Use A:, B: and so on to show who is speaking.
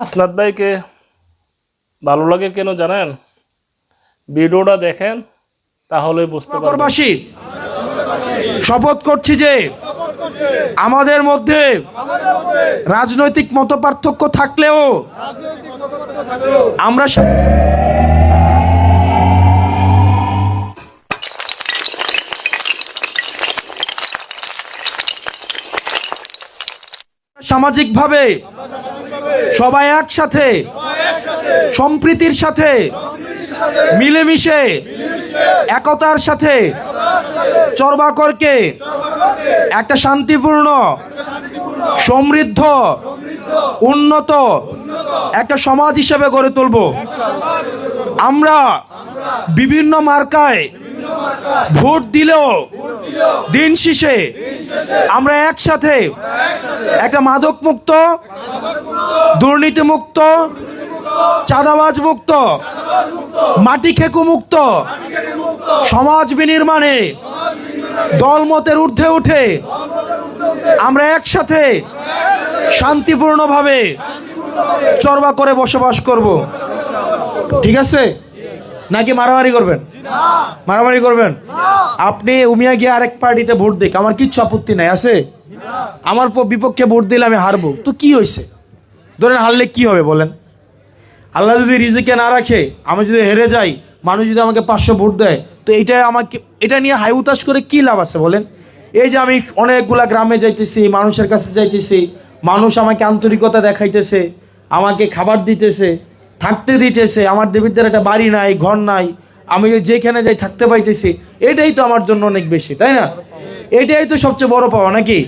A: আসনাদ ভাইকে ভালো লাগে কেন জানেন? ভিডিওটা দেখেন তাহলে বুঝতে পারবেন।
B: শপথ করছি যে আমাদের মধ্যে রাজনৈতিক মত পার্থক্য থাকলেও আমরা সামাজিকভাবে সবাই একসাথে, সম্প্রীতির সাথে, মিলেমিশে, একতার সাথে চরবাকরকে একটা শান্তিপূর্ণ, সমৃদ্ধ, উন্নত একটা সমাজ হিসেবে গড়ে তুলব। আমরা বিভিন্ন মার্কায় ভোট দিলেও দিন শেষে আমরা একসাথে একটা মাদক মুক্ত দুর্নীতি মুক্ত চাঁদাবাজ মুক্ত মাটি খেকু মুক্ত সমাজ বিনির্মাণে দলমতের ঊর্ধ্বে উঠে আমরা একসাথে শান্তিপূর্ণভাবে চরবা করে বসবাস করব। ঠিক আছে? নাকি মারামারি করবেন? মারামারি করবেন? আপনি উমিয়া গিয়ে আরেক পার্টিতে ভোট দিক আমার কিচ্ছু আপত্তি নাই আছে? আমার বিপক্ষে ভোট দিলে আমি হারবো। তো কি হয়েছে ধরেন হারলে কি হবে বলেন? আল্লাহ যদি রিজিকে না রাখে আমি যদি হেরে যাই মানুষ যদি আমাকে পাঁচশো ভোট দেয় তো এইটা আমাকে এটা নিয়ে হাই উতাস করে কি লাভ আছে বলেন? এই যে আমি অনেকগুলা গ্রামে যাইতেছি মানুষের কাছে যাইতেছি মানুষ আমাকে আন্তরিকতা দেখাইতেছে আমাকে খাবার দিতেছে থাকতে দিতেছে, আমার দেবীদের একটা বাড়ি নাই, ঘর নাই, আমি যেখানে যাই থাকতে পাইতেছি, এটাই তো আমার জন্য অনেক বেশি, তাই না? এটাই তো সবচেয়ে বড় পাওয়া, নাকি?